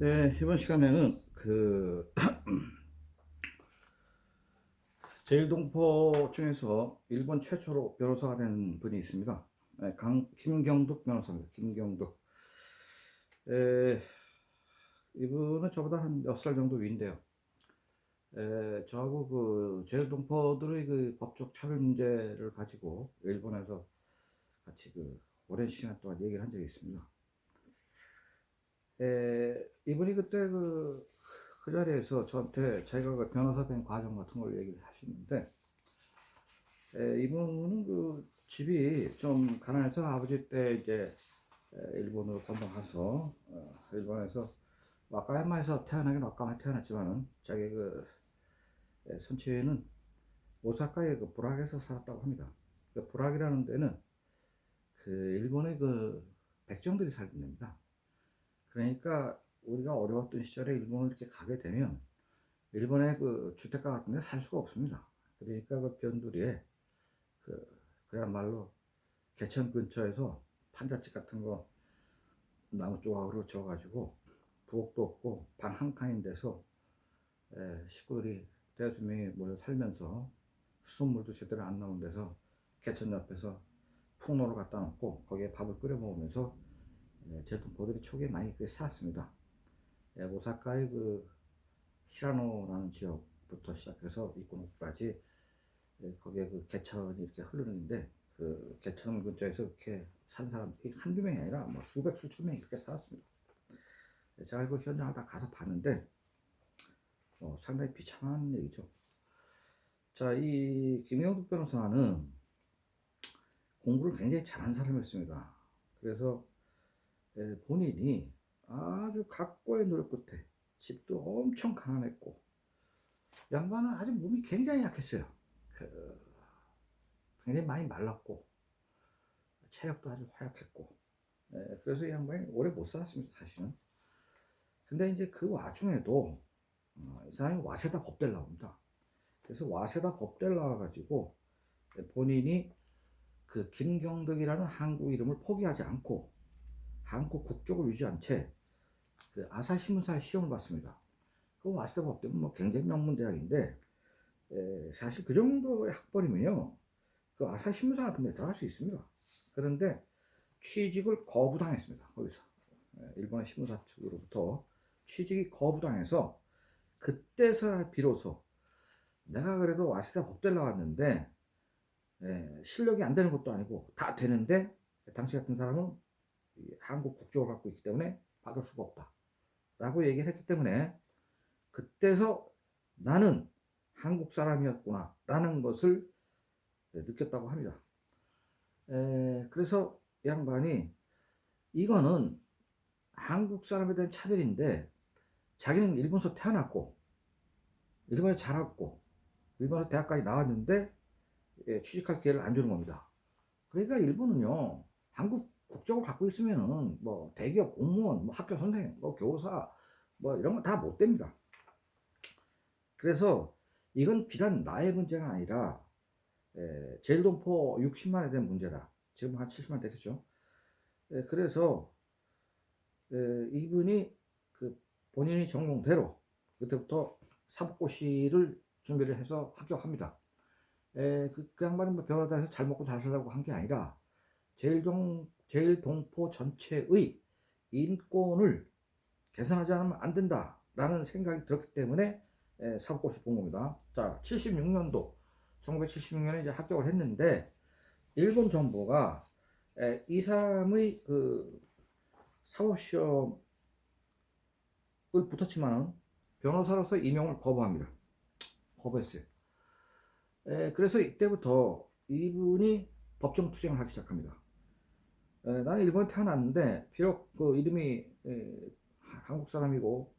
네, 이번 시간에는 그 제일동포 중에서 일본 최초로 변호사가 된 분이 있습니다. 네, 강 김경득 변호사입니다. 김경득. 에, 이분은 저보다 한 몇 살 정도 위인데요. 에, 저하고 그 제일동포들의 그 법적 차별 문제를 가지고 일본에서 같이 그 오랜 시간 동안 얘기를 한 적이 있습니다. 에, 이분이 그때 그, 그 자리에서 저한테 자기가 그 변호사 된 과정 같은 걸 얘기를 하시는데, 에, 이분은 그 집이 좀 가난해서 아버지 때 이제 에, 일본으로 건너가서, 어, 일본에서 와카야마에서 태어나긴 와카야마에 태어났지만은 자기 그 에, 선치는 오사카의 그 부락에서 살았다고 합니다. 그 부락이라는 데는 그 일본의 그 백정들이 살던 데입니다. 그러니까 우리가 어려웠던 시절에 일본을 이렇게 가게 되면 일본의 그 주택가 같은 데 살 수가 없습니다. 그러니까 그 변두리에 그 그야말로 개천 근처에서 판잣집 같은 거 나무 조각으로 지어가지고 부엌도 없고 방 한 칸인 데서 에, 식구들이 대여섯 명이 모여 살면서 수돗물도 제대로 안 나온 데서 개천 옆에서 풍로를 갖다 놓고 거기에 밥을 끓여 먹으면서 예, 제동포들이 초기에 많이 그 살았습니다. 예, 오사카의 그 히라노라는 지역부터 시작해서 이코노까지 예, 거기에 그 개천이 이렇게 흐르는데 그 개천 근처에서 이렇게 산 사람들이 한두 명이 아니라 뭐 수백 수천 명이 이렇게 살았습니다. 예, 제가 그 현장을 다 가서 봤는데 어, 상당히 비참한 얘기죠. 자, 이 김영국 변호사는 공부를 굉장히 잘한 사람이었습니다. 그래서 예, 본인이 아주 각고의 노력 끝에 집도 엄청 가난했고 양반은 아주 몸이 굉장히 약했어요. 그, 굉장히 많이 말랐고 체력도 아주 허약했고 예, 그래서 이 양반이 오래 못 살았습니다 사실은. 근데 이제 그 와중에도 어, 이 사람이 와세다 법대를 나옵니다. 그래서 와세다 법대를 나와가지고 본인이 그 김경덕이라는 한국 이름을 포기하지 않고 한국 국적을 유지한 채 그 아사히문사 시험을 봤습니다. 그 와세다 법대는 뭐 굉장히 명문 대학인데 에, 사실 그 정도의 학벌이면요 그 아사히문사 같은 데 들어갈 수 있습니다. 그런데 취직을 거부당했습니다. 거기서 에, 일본의 신문사 측으로부터 취직이 거부당해서 그때서야 비로소 내가 그래도 와세다 법대를 나왔는데 에, 실력이 안 되는 것도 아니고 다 되는데 당시 같은 사람은 이 한국 국적을 갖고 있기 때문에 받을 수가 없다. 라고 얘기를 했기 때문에 그때서 나는 한국 사람이었구나. 라는 것을 느꼈다고 합니다. 에, 그래서 이 양반이 이거는 한국 사람에 대한 차별인데 자기는 일본에서 태어났고 일본에 자랐고 일본에서 대학까지 나왔는데 예, 취직할 기회를 안 주는 겁니다. 그러니까 일본은요 한국 국적을 갖고 있으면은 뭐 대기업 공무원, 뭐 학교 선생님, 뭐 교사 뭐 이런 거다못 됩니다. 그래서 이건 비단 나의 문제가 아니라 에, 제일동포 60만에 대한 문제다. 지금 한 70만 되겠죠. 에, 그래서 에, 이분이 그 본인이 전공대로 그때부터 사법고시를 준비를 해서 합격합니다. 에, 그, 그 양반은 뭐 변호사에서 잘 먹고 잘 살라고 한 게 아니라 제일동 제일동포 전체의 인권을 개선하지 않으면 안 된다라는 생각이 들었기 때문에 에, 사법고시 본 겁니다. 자, 76년도 1976년에 이제 합격을 했는데 일본 정부가 에, 이 사람의 그 사법 시험을 붙었지만은 변호사로서 임용을 거부합니다. 거부했어요. 에, 그래서 이때부터 이분이 법정 투쟁을 하기 시작합니다. 에, 나는 일본에 태어났는데 비록 그 이름이 에, 한국 사람이고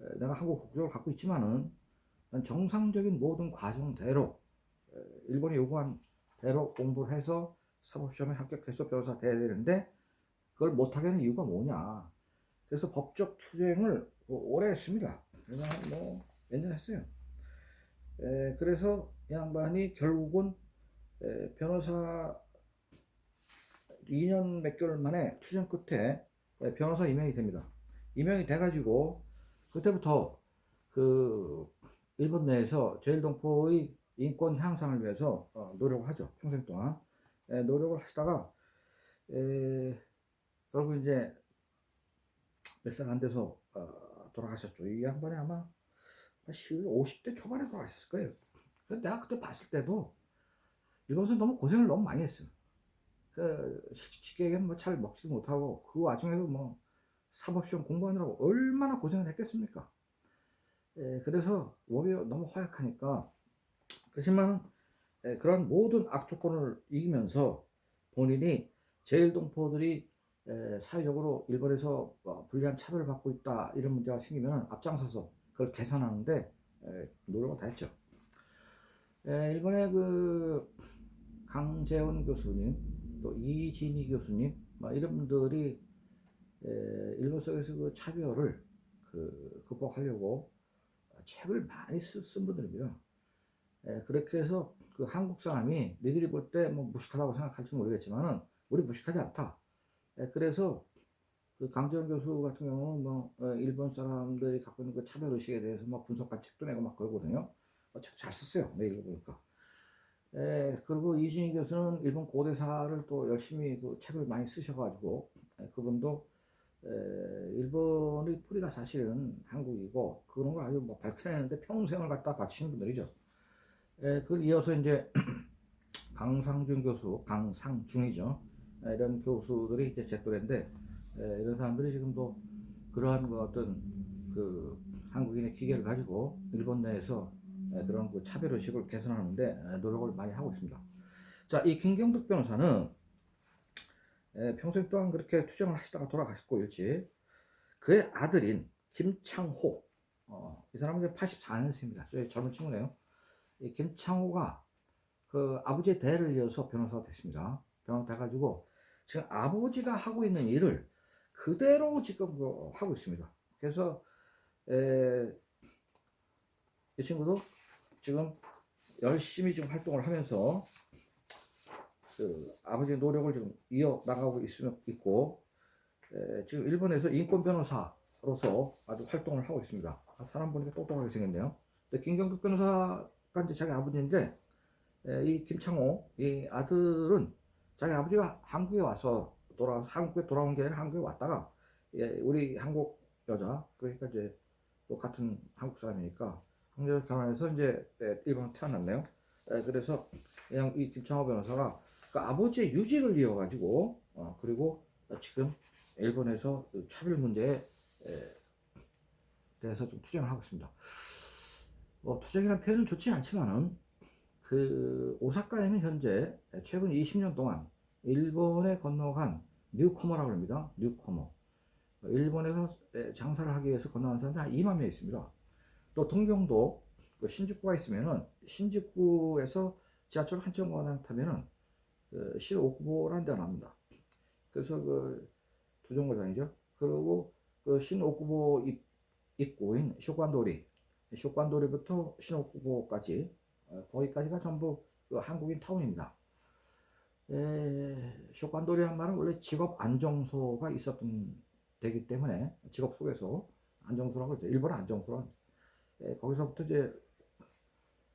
에, 내가 한국 국적을 갖고 있지만은 난 정상적인 모든 과정대로 에, 일본이 요구한 대로 공부를 해서 사법시험에 합격해서 변호사 돼야 되는데 그걸 못하게 하는 이유가 뭐냐. 그래서 법적 투쟁을 오래 했습니다. 그래서 뭐몇 년 했어요. 에, 그래서 이 양반이 결국은 에, 변호사 2년 몇 개월 만에 투쟁 끝에 에, 변호사 임명이 됩니다. 임명이 돼가지고 그때부터 그 일본 내에서 제일동포의 인권 향상을 위해서 어, 노력을 하죠. 평생 동안. 에, 노력을 하시다가 에, 결국 이제 몇 살 안 돼서 어, 돌아가셨죠. 이 양반이 아마 50대 초반에 돌아가셨을 거예요. 내가 그때 봤을 때도 일본에서 너무 고생을 너무 많이 했어 그 쉽게 얘기하면 뭐 잘 먹지도 못하고 그 와중에도 뭐 사법시험 공부하느라고 얼마나 고생을 했겠습니까? 에, 그래서 몸이 너무 허약하니까 그렇지만 에, 그런 모든 악조건을 이기면서 본인이 제일동포들이 에, 사회적으로 일본에서 어, 불리한 차별을 받고 있다 이런 문제가 생기면 앞장서서 그걸 개선하는데 에, 노력을 다 했죠. 에, 일본의 그 강재원 교수님 또 이진희 교수님 뭐 이런 분들이 에, 일본 속에서 그 차별을 그 극복하려고 책을 많이 쓰, 쓴 분들입니다. 에, 그렇게 해서 그 한국 사람이 너희들이 볼 때 뭐 무식하다고 생각할지 모르겠지만은 우리 무식하지 않다. 에, 그래서 그 강재원 교수 같은 경우는 뭐 어, 일본 사람들이 갖고 있는 그 차별 의식에 대해서 뭐 분석한 책도 내고 막 그러거든요. 어, 책잘 썼어요. 내 읽어보니까. 에, 그리고 이준희 교수는 일본 고대사를 또 열심히 그 책을 많이 쓰셔가지고 에, 그분도 에, 일본의 뿌리가 사실은 한국이고 그런 걸 아주 뭐 밝혀내는데 평생을 갖다 바치신 분들이죠. 에, 그걸 이어서 이제 강상준 교수, 강상중이죠. 에, 이런 교수들이 이제 제 또래인데 에, 이런 사람들이 지금도 그러한 그 어떤 그 한국인의 기계를 가지고 일본 내에서 에, 그런 그 차별 의식을 개선하는데 에, 노력을 많이 하고 있습니다. 자, 이 김경득 변호사는 에, 평소에 또한 그렇게 투쟁을 하시다가 돌아가셨고 일찍 그의 아들인 김창호 어, 이 사람은 84년생입니다. 저희 젊은 친구네요. 이 김창호가 그 아버지의 대를 이어서 변호사가 됐습니다. 변호사 돼가지고 지금 아버지가 하고 있는 일을 그대로 지금 그 하고 있습니다. 그래서 에, 이 친구도 지금 열심히 지금 활동을 하면서 그 아버지의 노력을 지금 이어 나가고 있고 에, 지금 일본에서 인권 변호사로서 아주 활동을 하고 있습니다. 아, 사람 보니까 똑똑하게 생겼네요. 근데 김경국 변호사가 이제 자기 아버지인데 에, 이 김창호 이 아들은 자기 아버지가 한국에 와서 돌아 한국에 돌아온 게 아니라 한국에 왔다가 예, 우리 한국 여자 그러니까 이제 또 같은 한국 사람이니까 한국 결혼해서 이제 예, 일본에 태어났네요. 예, 그래서 그냥 이 김창호 변호사가 그 아버지의 유지를 이어가지고 어, 그리고 지금 일본에서 그 차별 문제에 에, 대해서 좀 투쟁을 하고 있습니다. 뭐 투쟁이라는 표현은 좋지 않지만은 그 오사카에는 현재 최근 20년 동안 일본에 건너간 뉴커머라고 합니다. 뉴커머. 일본에서 장사를 하기 위해서 건너간 사람이 한 2만 명 있습니다. 또 동경도 그 신주쿠가 있으면은 신주쿠에서 지하철 한 정거장 타면은 그 신오쿠보라는 데가 납니다. 그래서 그 두 정거장이죠. 그리고 그 신오쿠보 입구인 쇼관도리, 쇼관도리부터 신오쿠보까지 어, 거기까지가 전부 그 한국인 타운입니다. 에, 쇼관도리란 말은 원래 직업 안정소가 있었던 되기 때문에 직업 속에서 안정소라고 그러죠. 일본 안정소란 에, 거기서부터 이제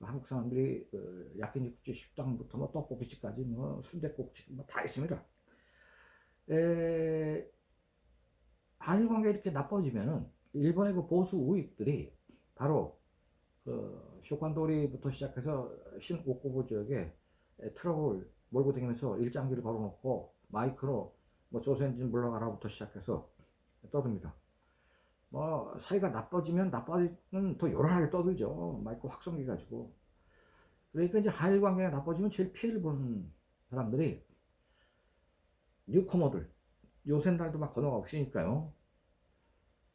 한국 사람들이 그 야끼니쿠집 식당부터 뭐 떡볶이집까지 뭐 순대국집 뭐 다 있습니다. 에, 한일 관계 이렇게 나빠지면은 일본의 그 보수 우익들이 바로 그 쇼관도리부터 시작해서 신오쿠보 지역에 트럭을 몰고 다니면서 일장기를 걸어놓고 마이크로 뭐 조선진 물러가라부터 시작해서 떠듭니다. 뭐 사이가 나빠지면 나빠지면 더 요란하게 떠들죠. 마이크 확성기 가지고. 그러니까 이제 한일 관계가 나빠지면 제일 피해를 보는 사람들이 뉴커머들 요새 날도 막 건너가 없으니까요.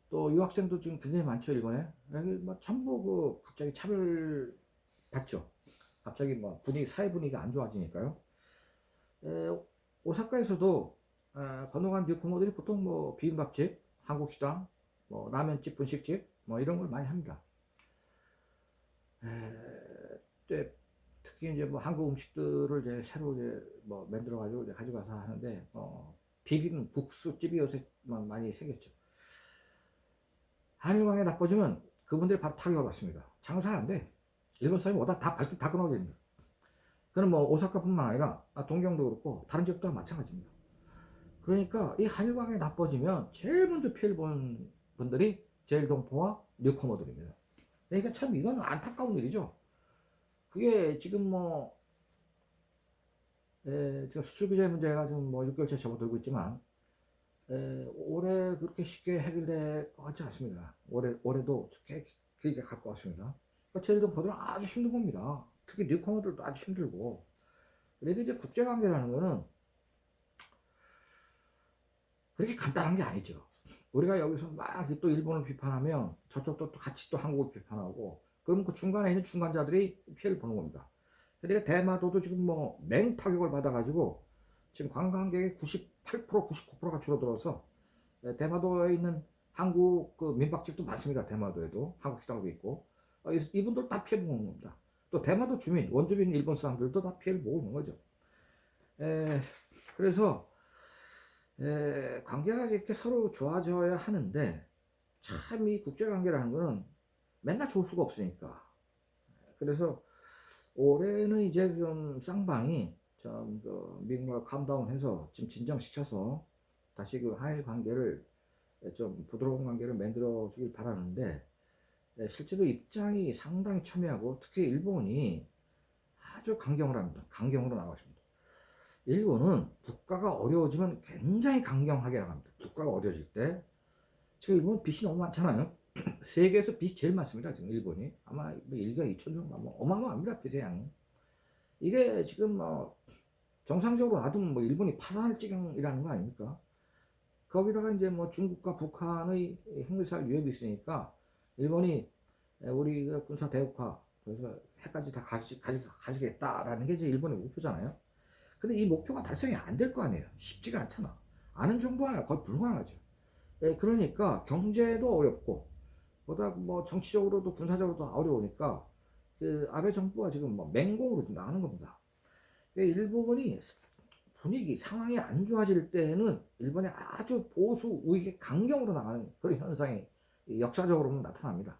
또 유학생도 지금 굉장히 많죠 일본에. 여기 뭐 전부 그 갑자기 차별 받죠. 갑자기 뭐 분위기 사회 분위기가 안 좋아지니까요. 에, 오사카에서도 아, 건너간 뉴커머들이 보통 뭐 비빔밥집, 한국식당, 뭐 라면집, 분식집 뭐 이런 걸 많이 합니다. 에, 또 특히 이제 뭐 한국 음식들을 이제 새로 이제 뭐 만들어 가지고 이제 가져가서 하는데 어, 비빔 국수집이 요새 많이 생겼죠. 한일 관계 나빠지면 그분들이 바로 타격을 받습니다. 장사 안 돼. 일본 사람이 오다 다 발길 다 끊어집니다. 그는 뭐 오사카뿐만 아니라 아, 동경도 그렇고 다른 지역도 마찬가지입니다. 그러니까 이 한일 관계 나빠지면 제일 먼저 피해를 보는 분들이 제일동포와 뉴커머들입니다. 그러니까 참 이건 안타까운 일이죠. 그게 지금 뭐 에, 제가 수출 규제 문제가 지금 뭐 6개월째 접어들고 있지만 에, 올해 그렇게 쉽게 해결될 것 같지 않습니다. 올해 올해도 꽤 길게 갈 것 같습니다. 그러니까 제일동포들은 아주 힘든 겁니다. 특히 뉴커머들도 아주 힘들고 그래서 이제 국제관계라는 거는 그렇게 간단한 게 아니죠. 우리가 여기서 막 또 일본을 비판하면 저쪽도 또 같이 또 한국을 비판하고 그럼 그 중간에 있는 중간자들이 피해를 보는 겁니다. 그러니까 대마도도 지금 뭐 맹타격을 받아가지고 지금 관광객의 98% 99%가 줄어들어서 예, 대마도에 있는 한국 그 민박집도 많습니다. 대마도에도 한국 식당도 있고 어, 이- 이분들 다 피해 보는 겁니다. 또 대마도 주민 원주민 일본 사람들도 다 피해를 보고 있는 거죠. 에, 그래서 에, 관계가 이렇게 서로 좋아져야 하는데 참 이 국제관계라는 거는 맨날 좋을 수가 없으니까 그래서 올해는 이제 좀 쌍방이 좀그 미국과 감다운해서 좀 진정시켜서 다시 그 한일 관계를 좀 부드러운 관계를 만들어 주길 바라는데 에, 실제로 입장이 상당히 첨예하고 특히 일본이 아주 강경을 합니다. 강경으로 나가십니다. 일본은 국가가 어려워지면 굉장히 강경하게 나갑니다. 국가가 어려워질 때. 지금 일본 빚이 너무 많잖아요. 세계에서 빚이 제일 많습니다. 지금 일본이. 아마 1가 2천 정도 뭐 어마어마합니다. 빚의 양이. 이게 지금 뭐 정상적으로 놔두면 뭐 일본이 파산할 지경이라는 거 아닙니까? 거기다가 이제 뭐 중국과 북한의 핵미사일 위협이 있으니까 일본이 우리 그 군사 대국화 그래서 핵까지 다 가지, 가지, 가지겠다라는 게 이제 일본의 목표잖아요. 근데 이 목표가 달성이 안 될 거 아니에요. 쉽지가 않잖아. 아는 아니라 거의 불가능하죠. 예, 그러니까 경제도 어렵고, 보다 뭐 정치적으로도 군사적으로도 어려우니까, 그 아베 정부가 지금 뭐 맹공으로 지금 나가는 겁니다. 예, 일본이 분위기, 상황이 안 좋아질 때는 일본이 아주 보수 우익의 강경으로 나가는 그런 현상이 역사적으로는 나타납니다.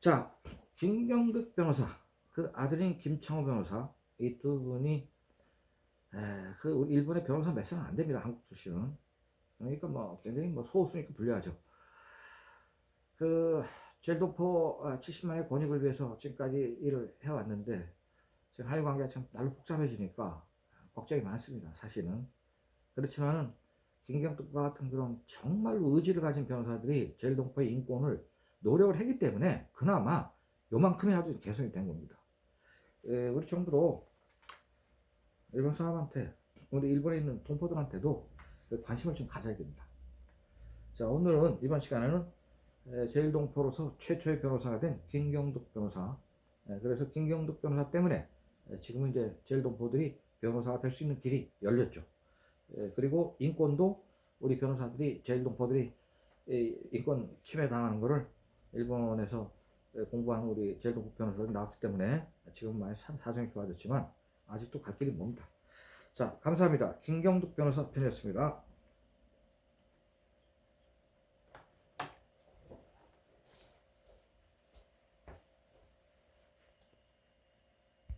자, 김경득 변호사, 그 아들인 김창호 변호사, 이 두 분이 에, 그 우리 일본의 변호사 몇 사람 안 됩니다. 한국 출신은. 그러니까 뭐 굉장히 뭐 소수니까 불리하죠. 그 제일도포 70만의 권익을 위해서 지금까지 일을 해왔는데 지금 한일 관계가 참 날로 복잡해지니까 걱정이 많습니다. 사실은 그렇지만은 김경득과 같은 그런 정말로 의지를 가진 변호사들이 제일동포의 인권을 노력을 했기 때문에 그나마 요만큼이라도 개선이 된 겁니다. 에, 우리 정부도 일본 사람한테 우리 일본에 있는 동포들한테도 그 관심을 좀 가져야 됩니다. 자 오늘은 이번 시간에는 에, 제일동포로서 최초의 변호사가 된 김경득 변호사 에, 그래서 김경득 변호사 때문에 에, 지금은 이제 제일동포들이 변호사가 될 수 있는 길이 열렸죠. 에, 그리고 인권도 우리 변호사들이 제일동포들이 이 인권 침해 당하는 거를 일본에서 공부하는 우리 제일동포 변호사들이 나왔기 때문에 지금 많이 사- 사정이 좋아졌지만 아직도 갈 길이 멉니다. 자, 감사합니다. 김경득 변호사 편이었습니다.